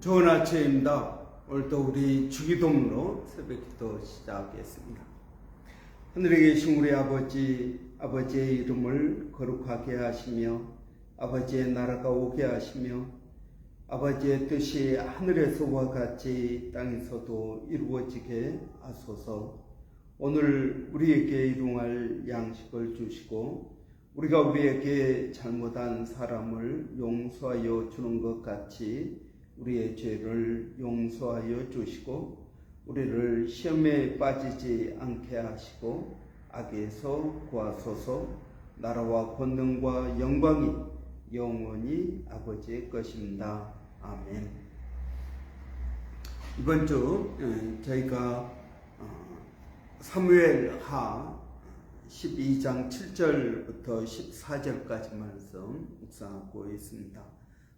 좋은 아침입니다. 오늘도 우리 주기도문으로 새벽기도 시작하겠습니다. 하늘에 계신 우리 아버지, 아버지의 이름을 거룩하게 하시며 아버지의 나라가 오게 하시며 아버지의 뜻이 하늘에서와 같이 땅에서도 이루어지게 하소서. 오늘 우리에게 일용할 양식을 주시고 우리가 우리에게 잘못한 사람을 용서하여 주는 것 같이 우리의 죄를 용서하여 주시고 우리를 시험에 빠지지 않게 하시고 악에서 구하소서 나라와 권능과 영광이 영원히 아버지의 것입니다. 아멘. 이번 주 어, 저희가 어, 사무엘 하 12장 7절부터 14절까지 말씀 묵상하고 있습니다.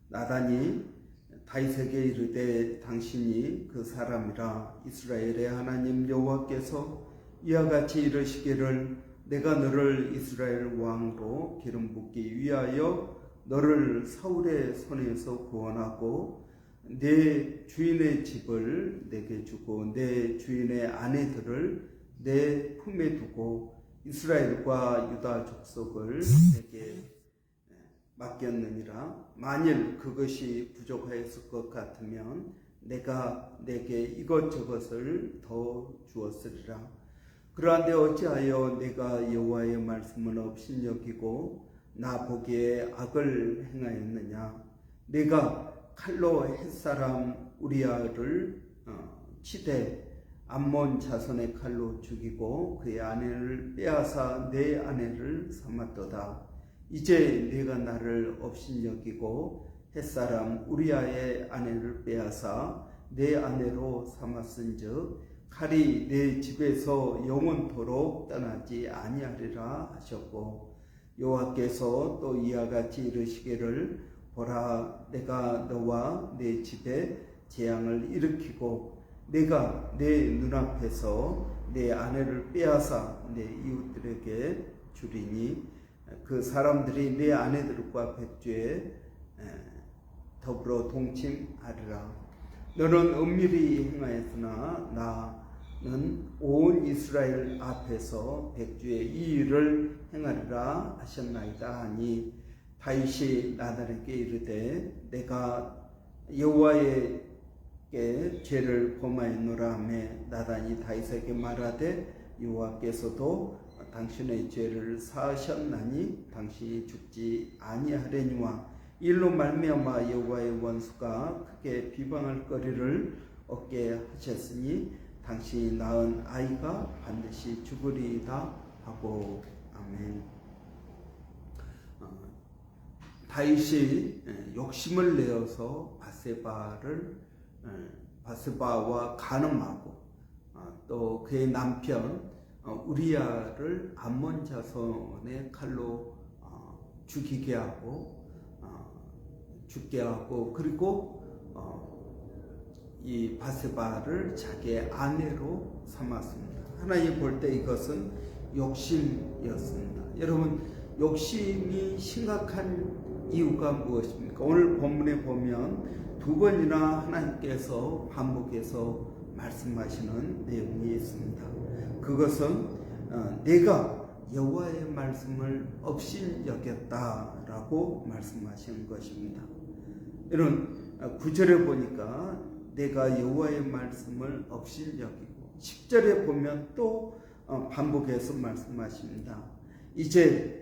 나단이 다윗에게 이르되 당신이 그 사람이라 이스라엘의 하나님 여호와께서 이와 같이 이르시기를 내가 너를 이스라엘 왕으로 기름 붓기 위하여 너를 사울의 손에서 구원하고 내 주인의 집을 내게 주고 내 주인의 아내들을 내 품에 두고 이스라엘과 유다 족속을 내게 맡겼느니라. 만일 그것이 부족하였을 것 같으면 내가 내게 이것저것을 더 주었으리라. 그러한데 어찌하여 내가 여호와의 말씀을 업신여기고 나 보기에 악을 행하였느냐? 내가 칼로 햇사람 우리아를 어, 치되 암몬 자손의 칼로 죽이고 그의 아내를 빼앗아 내 아내를 삼았도다 이제 네가 나를 업신여기고 햇사람 우리아의 아내를 빼앗아 내 아내로 삼았은즉 칼이 내 집에서 영원토록 떠나지 아니하리라 하셨고 여호와께서 또 이와 같이 이르시기를 보라 내가 너와 내 집에 재앙을 일으키고 내가 내 눈앞에서 내 아내를 빼앗아 내 이웃들에게 주리니 그 사람들이 내 아내들과 백주에 더불어 동침하리라. 너는 은밀히 행하였으나 나는 온 이스라엘 앞에서 백주의 이 일을 행하리라 하셨나이다 하니 다윗이 나단에게 이르되 내가 여호와에게 죄를 범하였노라 하며 나단이 다윗에게 말하되 여호와께서도 당신의 죄를 사하셨나니 당신이 죽지 아니하려니와 일로 말미암아 여호와의 원수가 크게 비방할 거리를 얻게 하셨으니 당신이 낳은 아이가 반드시 죽으리이다 하고 아멘. 어, 다윗이 욕심을 내어서 바세바를 바세바와 간음하고 어, 또 그의 남편 어, 우리아를 암몬 자손의 칼로 죽이게 하고 죽게 하고 그리고 이 바세바를 자기의 아내로 삼았습니다. 하나님 볼 때 이것은 욕심이었습니다. 여러분 욕심이 심각한 이유가 무엇입니까? 오늘 본문에 보면 두 번이나 하나님께서 반복해서 말씀하시는 내용이 있습니다. 그것은 어, 내가 여호와의 말씀을 업신 여겼다라고 말씀하시는 것입니다. 이런 어, 구절에 보니까 내가 여호와의 말씀을 업신 여기고 10절에 보면 또 어, 반복해서 말씀하십니다. 이제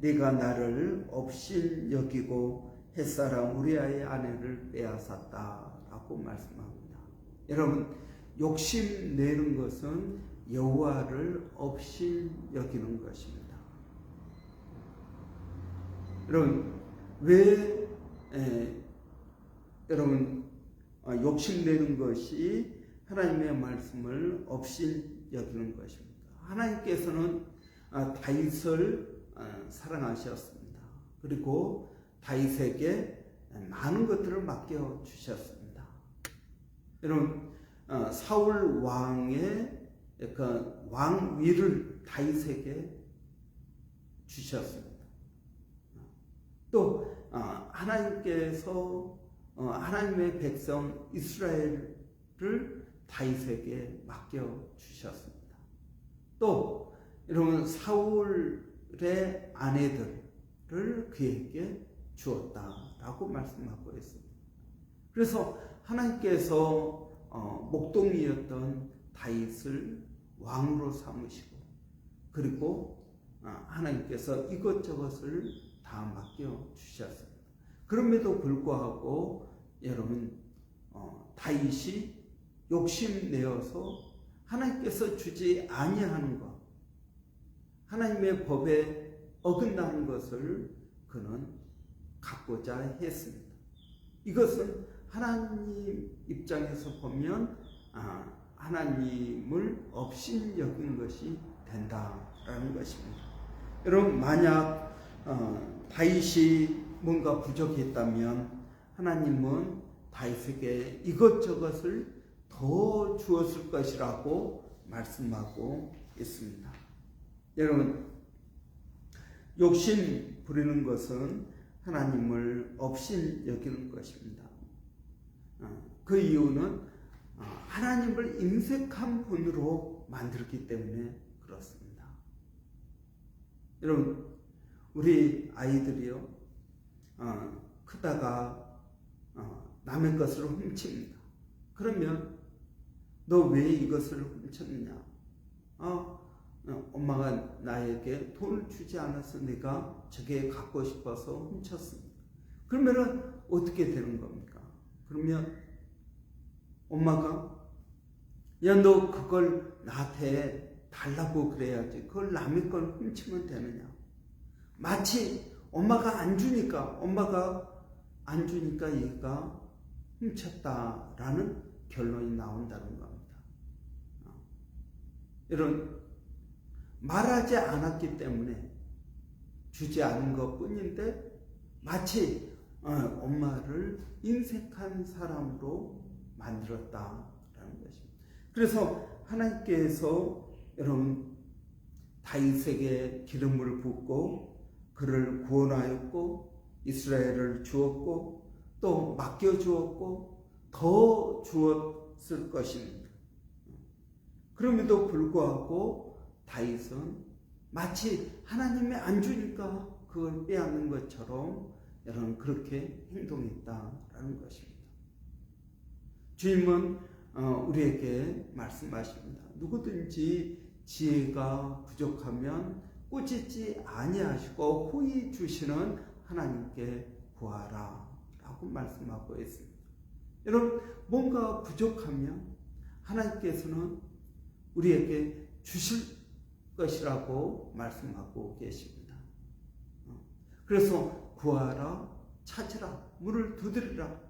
내가 나를 업신 여기고 햇사람 우리아의 아내를 빼앗았다라고 말씀합니다. 여러분 욕심 내는 것은 여호와를 업신 여기는 것입니다. 여러분 왜 에, 여러분 어, 욕심 내는 것이 하나님의 말씀을 업신 여기는 것입니다. 하나님께서는 아, 다윗을 아, 사랑하셨습니다. 그리고 다윗에게 많은 것들을 맡겨 주셨습니다. 여러분 어, 사울 왕의 그 왕위를 다윗에게 주셨습니다. 또 어, 하나님께서 어, 하나님의 백성 이스라엘을 다윗에게 맡겨 주셨습니다. 또 여러분 사울의 아내들을 그에게 주었다라고 말씀하고 있습니다. 그래서 하나님께서 어, 목동이었던 다윗을 왕으로 삼으시고 그리고 어, 하나님께서 이것저것을 다 맡겨 주셨습니다. 그럼에도 불구하고 여러분 어, 다윗이 욕심내어서 하나님께서 주지 아니하는 것, 하나님의 법에 어긋나는 것을 그는 갖고자 했습니다. 이것은 하나님 입장에서 보면 아, 하나님을 없인 여긴 것이 된다라는 것입니다. 여러분 만약 어, 다윗이 뭔가 부족했다면 하나님은 다윗에게 이것저것을 더 주었을 것이라고 말씀하고 있습니다. 여러분 욕심 부리는 것은 하나님을 없인 여기는 것입니다. 어, 그 이유는 어, 하나님을 인색한 분으로 만들었기 때문에 그렇습니다. 여러분, 우리 아이들이요, 어, 크다가 남의 것을 훔칩니다. 그러면 너 왜 이것을 훔쳤느냐? 어, 엄마가 나에게 돈을 주지 않아서 내가 저게 갖고 싶어서 훔쳤습니다. 그러면은 어떻게 되는 겁니까? 그러면 엄마가 야 너 그걸 나한테 달라고 그래야지. 그걸 남의 걸 훔치면 되느냐. 마치 엄마가 안 주니까 엄마가 안 주니까 얘가 훔쳤다라는 결론이 나온다는 겁니다. 이런 말하지 않았기 때문에 주지 않은 것 뿐인데 마치 어, 엄마를 인색한 사람으로 만들었다라는 것입니다. 그래서 하나님께서 여러분 다윗에게 기름을 붓고 그를 구원하였고 이스라엘을 주었고 또 맡겨 주었고 더 주었을 것입니다. 그럼에도 불구하고 다윗은 마치 하나님이 안 주니까 그걸 빼앗는 것처럼 여러분 그렇게 행동했다라는 것입니다. 주님은 어, 우리에게 말씀하십니다. 누구든지 지혜가 부족하면 꾸짖지 아니하시고 후히 주시는 하나님께 구하라 라고 말씀하고 있습니다. 여러분 뭔가 부족하면 하나님께서는 우리에게 주실 것이라고 말씀하고 계십니다. 어, 그래서 구하라 찾으라 문을 두드리라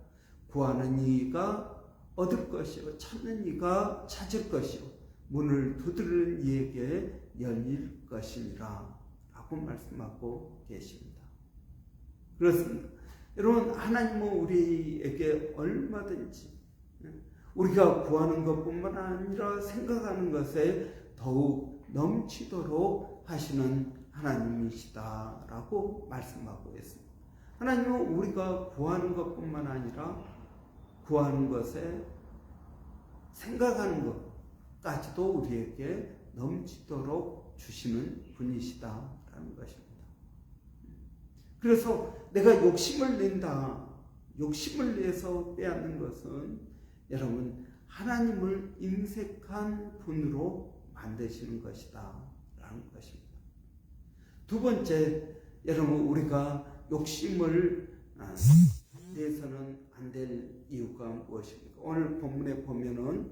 구하는 이가 얻을 것이요 찾는 이가 찾을 것이요 문을 두드리는 이에게 열릴 것이니라 라고 말씀하고 계십니다. 그렇습니다. 여러분 하나님은 우리에게 얼마든지 우리가 구하는 것뿐만 아니라 생각하는 것에 더욱 넘치도록 하시는 하나님이시다라고 말씀하고 있습니다. 하나님은 우리가 구하는 것뿐만 아니라 구하는 것에 생각하는 것까지도 우리에게 넘치도록 주시는 분이시다라는 것입니다. 그래서 내가 욕심을 낸다. 욕심을 내서 빼앗는 것은 여러분 하나님을 인색한 분으로 만드시는 것이다. 라는 것입니다. 두 번째, 여러분 우리가 욕심을 내서는 안 될 이유가 무엇입니까? 오늘 본문에 보면은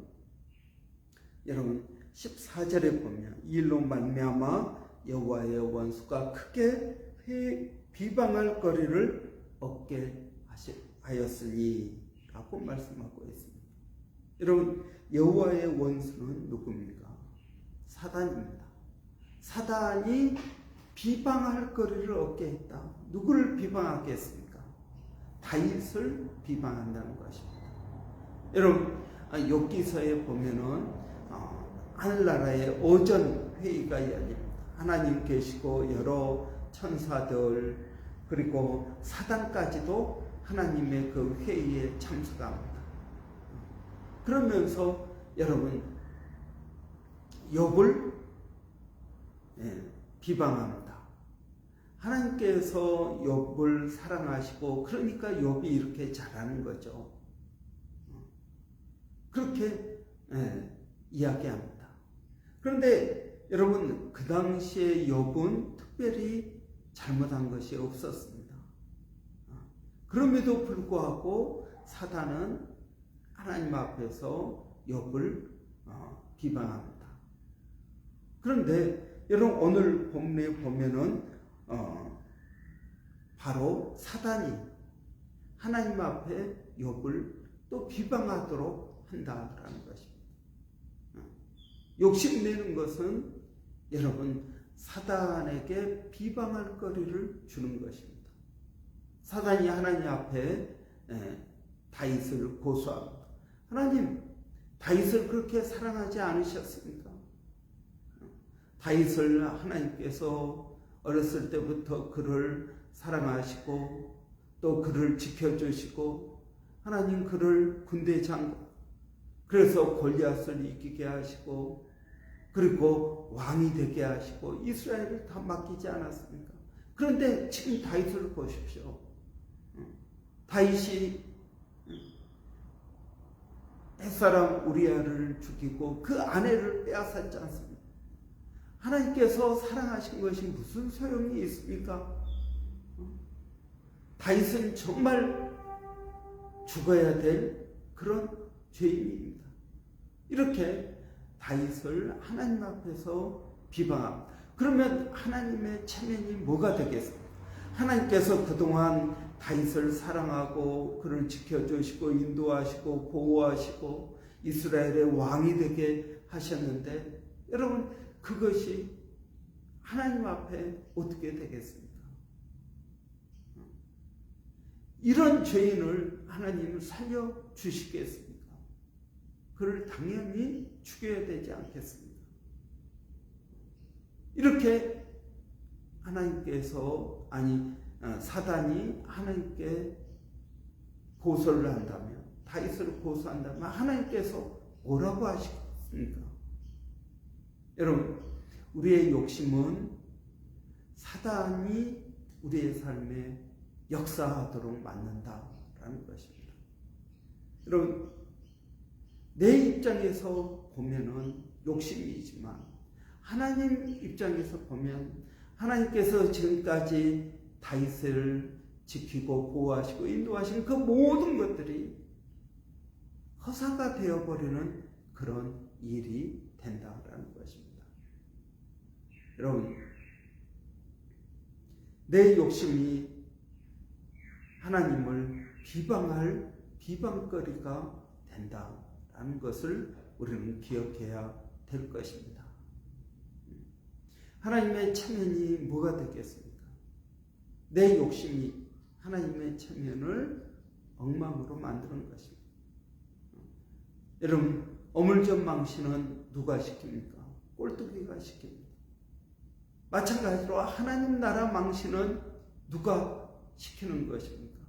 여러분 14절에 보면 일로 말미암아 여호와의 원수가 크게 비방할 거리를 얻게 하였으니라고 말씀하고 있습니다. 여러분 여호와의 원수는 누굽니까? 사단입니다. 사단이 비방할 거리를 얻게 했다. 누구를 비방하겠습니까? 다윗을 비방한다는 것입니다. 여러분 욥기서에 보면은 어, 하늘나라의 오전 회의가 열립니다. 하나님 계시고 여러 천사들 그리고 사단까지도 하나님의 그 회의에 참석합니다. 그러면서 여러분 욥을 예, 비방합니다. 하나님께서 욥을 사랑하시고 그러니까 욥이 이렇게 잘하는 거죠. 그렇게 예, 이야기합니다. 그런데 여러분 그 당시에 욥은 특별히 잘못한 것이 없었습니다. 그럼에도 불구하고 사단은 하나님 앞에서 욥을 어, 비방합니다. 그런데 여러분 오늘 본문에 보면은 어, 바로 사단이 하나님 앞에 욥을 또 비방하도록 한다라는 것입니다. 어, 욕심내는 것은 여러분 사단에게 비방할 거리를 주는 것입니다. 사단이 하나님 앞에 에, 다윗을 고소합니다. 하나님 다윗을 그렇게 사랑하지 않으셨습니까? 다윗을 하나님께서 어렸을 때부터 그를 사랑하시고 또 그를 지켜주시고 하나님 그를 군대 장군 그래서 골리앗을 이기게 하시고 그리고 왕이 되게 하시고 이스라엘을 다 맡기지 않았습니까? 그런데 지금 다윗을 보십시오. 다윗이 햇사람 우리아를 죽이고 그 아내를 빼앗았지 않습니까? 하나님께서 사랑하신 것이 무슨 소용이 있습니까? 다윗은 정말 죽어야 될 그런 죄인입니다. 이렇게 다윗을 하나님 앞에서 비방합니다. 그러면 하나님의 체면이 뭐가 되겠습니까? 하나님께서 그동안 다윗을 사랑하고 그를 지켜주시고 인도하시고 보호하시고 이스라엘의 왕이 되게 하셨는데 여러분 그것이 하나님 앞에 어떻게 되겠습니까? 이런 죄인을 하나님은 살려 주시겠습니까? 그를 당연히 죽여야 되지 않겠습니까? 이렇게 하나님께서 아니 어, 사단이 하나님께 고소를 한다면 다윗을 고소한다면 하나님께서 뭐라고 하시겠습니까? 여러분 우리의 욕심은 사단이 우리의 삶에 역사하도록 만든다라는 것입니다. 여러분 내 입장에서 보면은 욕심이지만 하나님 입장에서 보면 하나님께서 지금까지 다윗을 지키고 보호하시고 인도하시는 그 모든 것들이 허사가 되어버리는 그런 일이 된다라는 것입니다. 여러분, 내 욕심이 하나님을 비방할 비방거리가 된다라는 것을 우리는 기억해야 될 것입니다. 하나님의 체면이 뭐가 되겠습니까? 내 욕심이 하나님의 체면을 엉망으로 만드는 것입니다. 여러분, 어물전 망신은 누가 시킵니까? 꼴뚜기가 시킵니다. 마찬가지로 하나님 나라 망신은 누가 시키는 것입니까?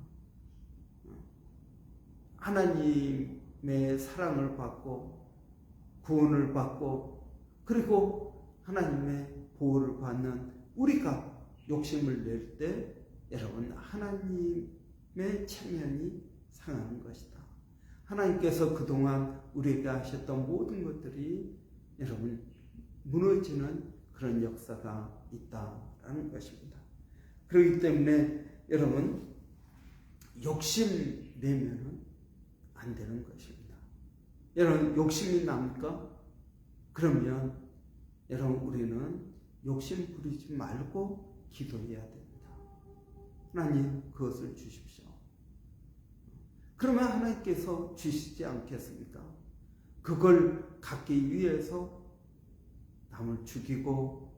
하나님의 사랑을 받고 구원을 받고 그리고 하나님의 보호를 받는 우리가 욕심을 낼 때 여러분 하나님의 체면이 상하는 것이다. 하나님께서 그동안 우리에게 하셨던 모든 것들이 여러분 무너지는 그런 역사가 있다라는 것입니다. 그렇기 때문에 여러분 욕심 내면은 안 되는 것입니다. 여러분 욕심이 납니까? 그러면 여러분 우리는 욕심 부리지 말고 기도해야 됩니다. 하나님 그것을 주십시오. 그러면 하나님께서 주시지 않겠습니까? 그걸 갖기 위해서 남을 죽이고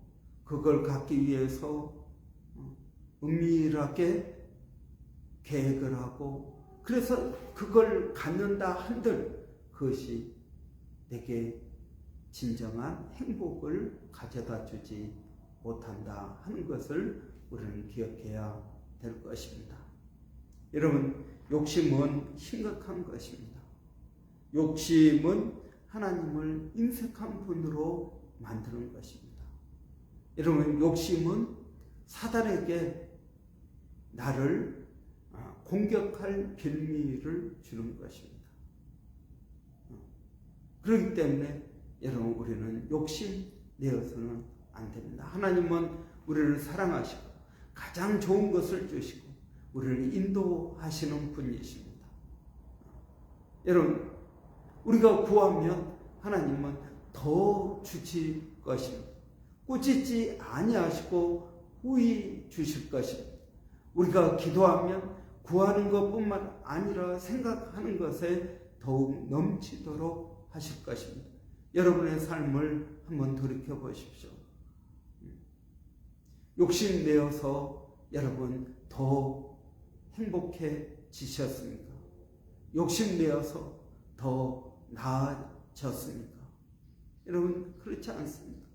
그걸 갖기 위해서 은밀하게 계획을 하고 그래서 그걸 갖는다 한들 그것이 내게 진정한 행복을 가져다 주지 못한다 하는 것을 우리는 기억해야 될 것입니다. 여러분, 욕심은 심각한 것입니다. 욕심은 하나님을 인색한 분으로 만드는 것입니다. 여러분, 욕심은 사단에게 나를 아, 공격할 빌미를 주는 것입니다. 그렇기 때문에 여러분 우리는 욕심 내어서는 안 됩니다. 하나님은 우리를 사랑하시고 가장 좋은 것을 주시고 우리를 인도하시는 분이십니다. 여러분 우리가 구하면 하나님은 더 주실 것입니다. 꾸짖지 아니하시고 후히 주실 것입니다. 우리가 기도하면 구하는 것뿐만 아니라 생각하는 것에 더욱 넘치도록 하실 것입니다. 여러분의 삶을 한번 돌이켜 보십시오. 욕심 내어서 여러분 더 행복해지셨습니까? 욕심 내어서 더 나아졌습니까? 여러분 그렇지 않습니다.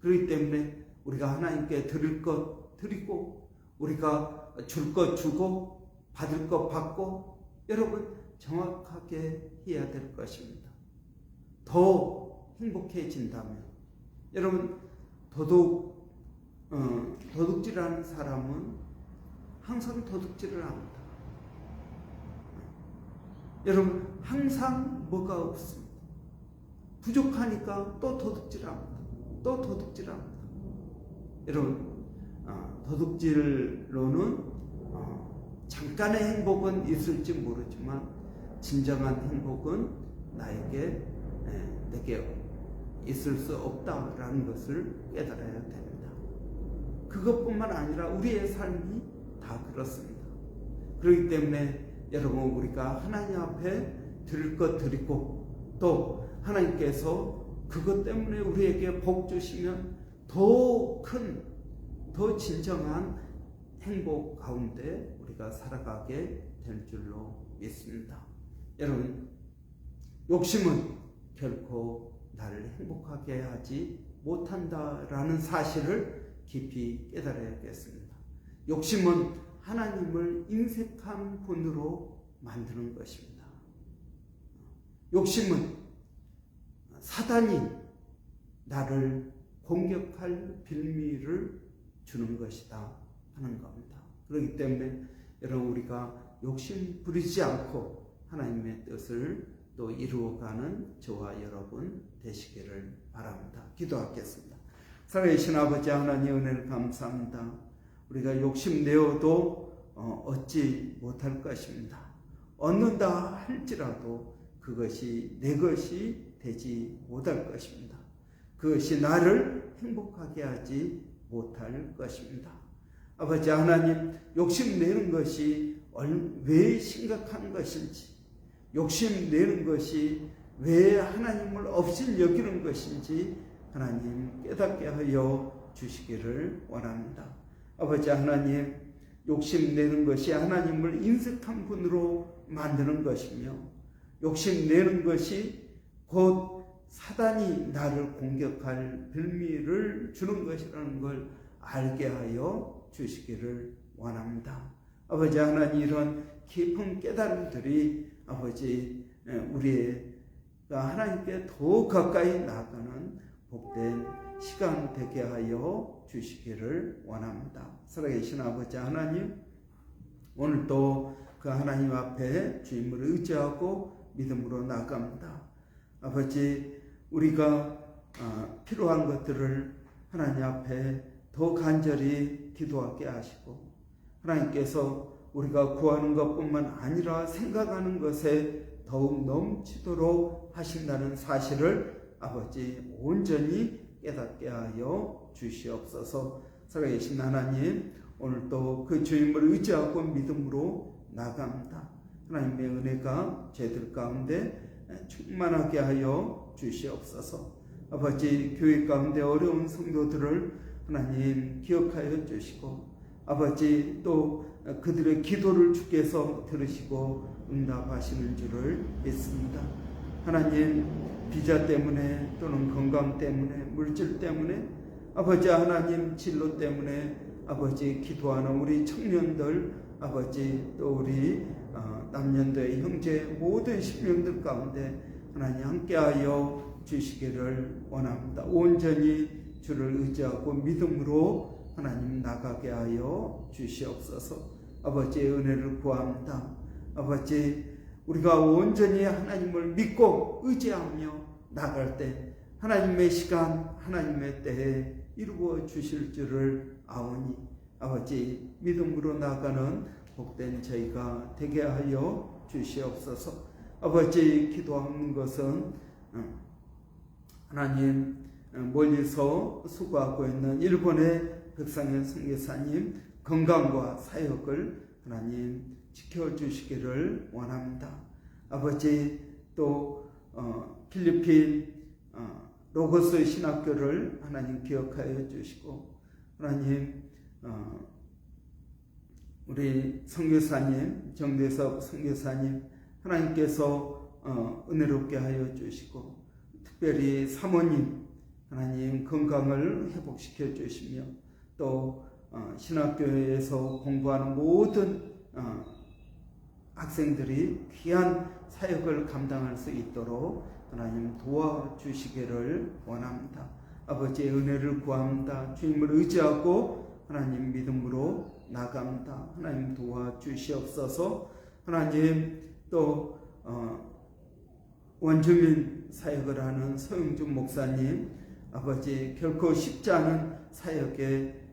그렇기 때문에 우리가 하나님께 드릴 것 드리고 우리가 줄 것 주고 받을 것 받고 여러분 정확하게 해야 될 것입니다. 더 행복해진다면 여러분 도둑 어, 도둑질하는 사람은 항상 도둑질을 합니다. 여러분 항상 뭐가 없습니다. 부족하니까 또 도둑질합니다. 또 도둑질합니다. 여러분 어, 도둑질로는 어, 잠깐의 행복은 있을지 모르지만 진정한 행복은 나에게 에, 내게 있을 수 없다라는 것을 깨달아야 됩니다. 그것뿐만 아니라 우리의 삶이 다 그렇습니다. 그렇기 때문에 여러분 우리가 하나님 앞에 드릴 것 드리고 또 하나님께서 그것 때문에 우리에게 복 주시면 더 큰, 더 진정한 행복 가운데 우리가 살아가게 될 줄로 믿습니다. 여러분, 욕심은 결코 나를 행복하게 하지 못한다라는 사실을 깊이 깨달아야겠습니다. 욕심은 하나님을 인색한 분으로 만드는 것입니다. 욕심은 사단이 나를 공격할 빌미를 주는 것이다 하는 겁니다. 그렇기 때문에 여러분 우리가 욕심 부리지 않고 하나님의 뜻을 또 이루어가는 저와 여러분 되시기를 바랍니다. 기도하겠습니다. 살아계신 아버지 하나님 은혜를 감사합니다. 우리가 욕심 내어도 어, 얻지 못할 것입니다. 얻는다 할지라도 그것이 내 것이 되지 못할 것입니다. 그것이 나를 행복하게 하지 못할 것입니다. 아버지 하나님, 욕심 내는 것이 왜 심각한 것인지, 욕심 내는 것이 왜 하나님을 없이 여기는 것인지 하나님 깨닫게 하여 주시기를 원합니다. 아버지 하나님, 욕심 내는 것이 하나님을 인색한 분으로 만드는 것이며, 욕심 내는 것이 곧 사단이 나를 공격할 빌미를 주는 것이라는 걸 알게 하여 주시기를 원합니다. 아버지 하나님 이런 깊은 깨달음들이 아버지 우리의 하나님께 더 가까이 나가는 복된 시간 되게 하여 주시기를 원합니다. 살아계신 아버지 하나님 오늘도 그 하나님 앞에 주임을 의지하고 믿음으로 나갑니다. 아버지 우리가 필요한 것들을 하나님 앞에 더 간절히 기도하게 하시고 하나님께서 우리가 구하는 것뿐만 아니라 생각하는 것에 더욱 넘치도록 하신다는 사실을 아버지 온전히 깨닫게 하여 주시옵소서. 살아계신 하나님, 오늘도 그 주임을 의지하고 믿음으로 나갑니다. 하나님의 은혜가 저희들 가운데 충만하게 하여 주시옵소서. 아버지 교회 가운데 어려운 성도들을 하나님 기억하여 주시고 아버지 또 그들의 기도를 주께서 들으시고 응답하시는 줄을 믿습니다. 하나님 비자 때문에 또는 건강 때문에 물질 때문에 아버지 하나님 진로 때문에 아버지 기도하는 우리 청년들 아버지 또 우리 어, 남년도의 형제 모든 신명들 가운데 하나님 함께하여 주시기를 원합니다. 온전히 주를 의지하고 믿음으로 하나님 나가게 하여 주시옵소서. 아버지의 은혜를 구합니다. 아버지 우리가 온전히 하나님을 믿고 의지하며 나갈 때 하나님의 시간, 하나님의 때에 이루어 주실 줄을 아오니 아버지 믿음으로 나가는 복된 저희가 되게 하여 주시옵소서. 아버지 기도하는 것은 어, 하나님 어, 멀리서 수고하고 있는 일본의 백상현 선교사님 건강과 사역을 하나님 지켜주시기를 원합니다. 아버지 또 어, 필리핀 어, 로고스 신학교를 하나님 기억하여 주시고 하나님 어, 우리 선교사님 정대섭 선교사님 하나님께서 어, 은혜롭게 하여 주시고 특별히 사모님 하나님 건강을 회복시켜 주시며 또 어, 신학교에서 공부하는 모든 어, 학생들이 귀한 사역을 감당할 수 있도록 하나님 도와주시기를 원합니다. 아버지의 은혜를 구합니다. 주님을 의지하고 하나님 믿음으로 나갑니다. 하나님 도와주시옵소서. 하나님 또 어, 원주민 사역을 하는 서영준 목사님 아버지 결코 쉽지 않은 사역에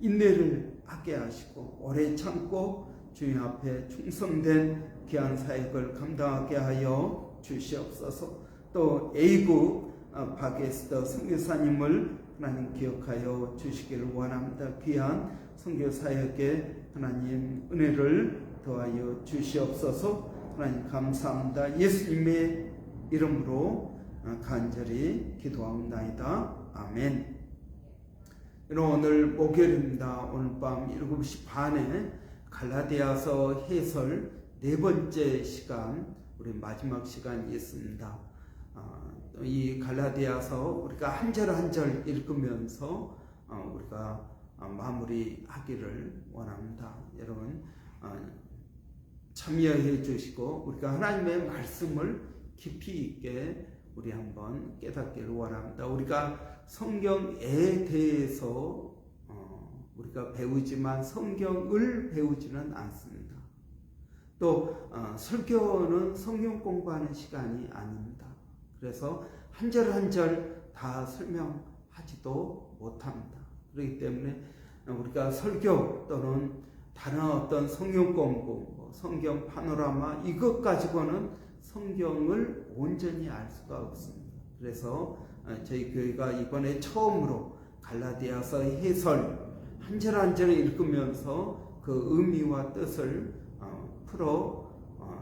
인내를 하게 하시고 오래 참고 주님 앞에 충성된 귀한 사역을 감당하게 하여 주시옵소서. 또 A국 어, 바게스터 선교사님을 하나님 기억하여 주시기를 원합니다. 귀한 선교 사역에 하나님 은혜를 더하여 주시옵소서. 하나님 감사합니다. 예수님의 이름으로 어, 간절히 기도합니다. 아멘. 오늘 목요일입니다. 오늘 밤 7시 반에 갈라디아서 해설 네 번째 시간, 우리 마지막 시간이 있습니다. 어, 이 갈라디아서 우리가 한 절 한 절 읽으면서 어, 우리가 어, 마무리하기를 원합니다. 여러분 참여해 주시고 우리가 하나님의 말씀을 깊이 있게 우리 한번 깨닫기를 원합니다. 우리가 성경에 대해서 우리가 배우지만 성경을 배우지는 않습니다. 또 어, 설교는 성경 공부하는 시간이 아닙니다. 그래서 한 절 한 절 다 설명하지도 못합니다. 그렇기 때문에 우리가 설교 또는 다른 어떤 성경 공부, 뭐 성경 파노라마 이것 가지고는 성경을 온전히 알 수가 없습니다. 그래서 어, 저희 교회가 이번에 처음으로 갈라디아서 해설 한 절 한 절 읽으면서 그 의미와 뜻을 어, 풀어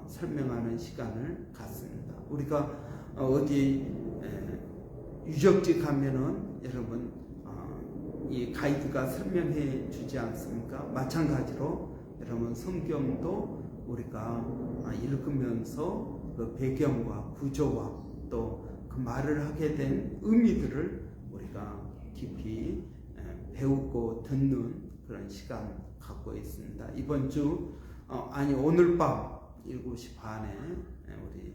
설명하는 시간을 갖습니다. 우리가 어디 유적지 가면은 여러분 어, 이 가이드가 설명해 주지 않습니까? 마찬가지로 여러분 성경도 우리가 아, 읽으면서 그 배경과 구조와 또 그 말을 하게 된 의미들을 우리가 깊이 배우고 듣는 그런 시간 갖고 있습니다. 이번 주 어, 아니 오늘 밤 7시 반에 우리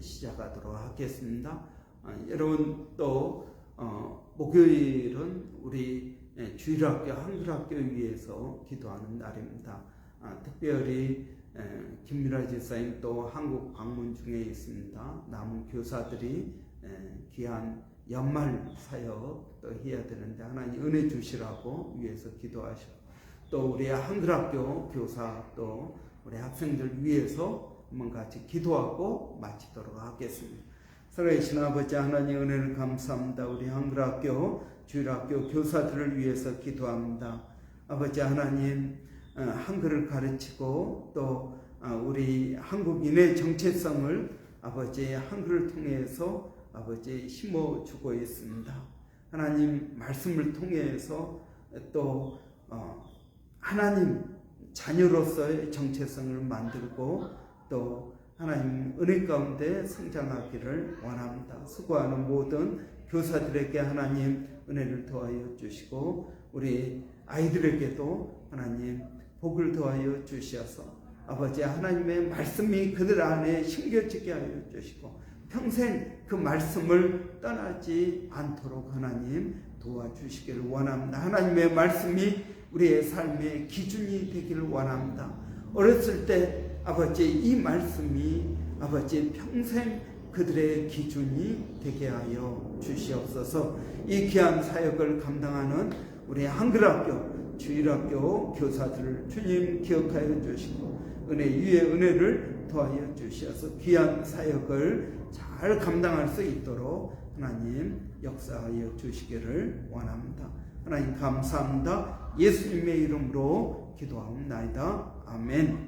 시작하도록 하겠습니다. 어, 여러분 또 어, 목요일은 우리 예, 주일학교 한글학교 위해서 기도하는 날입니다. 아, 특별히 에, 김미라 지사님 또 한국 방문 중에 있습니다. 남은 교사들이 에, 귀한 연말 사역 또 해야 되는데 하나님 은혜 주시라고 위해서 기도하시고 또 우리 한글학교 교사 또 우리 학생들 위해서 한번 같이 기도하고 마치도록 하겠습니다. 살아계신 아버지 하나님 은혜를 감사합니다. 우리 한글학교 주일학교 교사들을 위해서 기도합니다. 아버지 하나님 어, 한글을 가르치고 또 어, 우리 한국인의 정체성을 아버지 한글을 통해서 아버지 심어주고 있습니다. 하나님 말씀을 통해서 또 어, 하나님 자녀로서의 정체성을 만들고 또 하나님 은혜 가운데 성장하기를 원합니다. 수고하는 모든 교사들에게 하나님 은혜를 더하여 주시고 우리 아이들에게도 하나님 복을 더하여 주시어서 아버지 하나님의 말씀이 그들 안에 심겨지게 하여 주시고 평생 그 말씀을 떠나지 않도록 하나님 도와주시기를 원합니다. 하나님의 말씀이 우리의 삶의 기준이 되기를 원합니다. 어렸을 때 아버지 이 말씀이 아버지 평생 그들의 기준이 되게 하여 주시옵소서 이 귀한 사역을 감당하는 우리 한글학교 주일학교 교사들을 주님 기억하여 주시고 은혜 위에 은혜를 더하여 주시어서 귀한 사역을 잘 감당할 수 있도록 하나님 역사하여 주시기를 원합니다. 하나님 감사합니다. 예수님의 이름으로 기도하옵나이다. 아멘.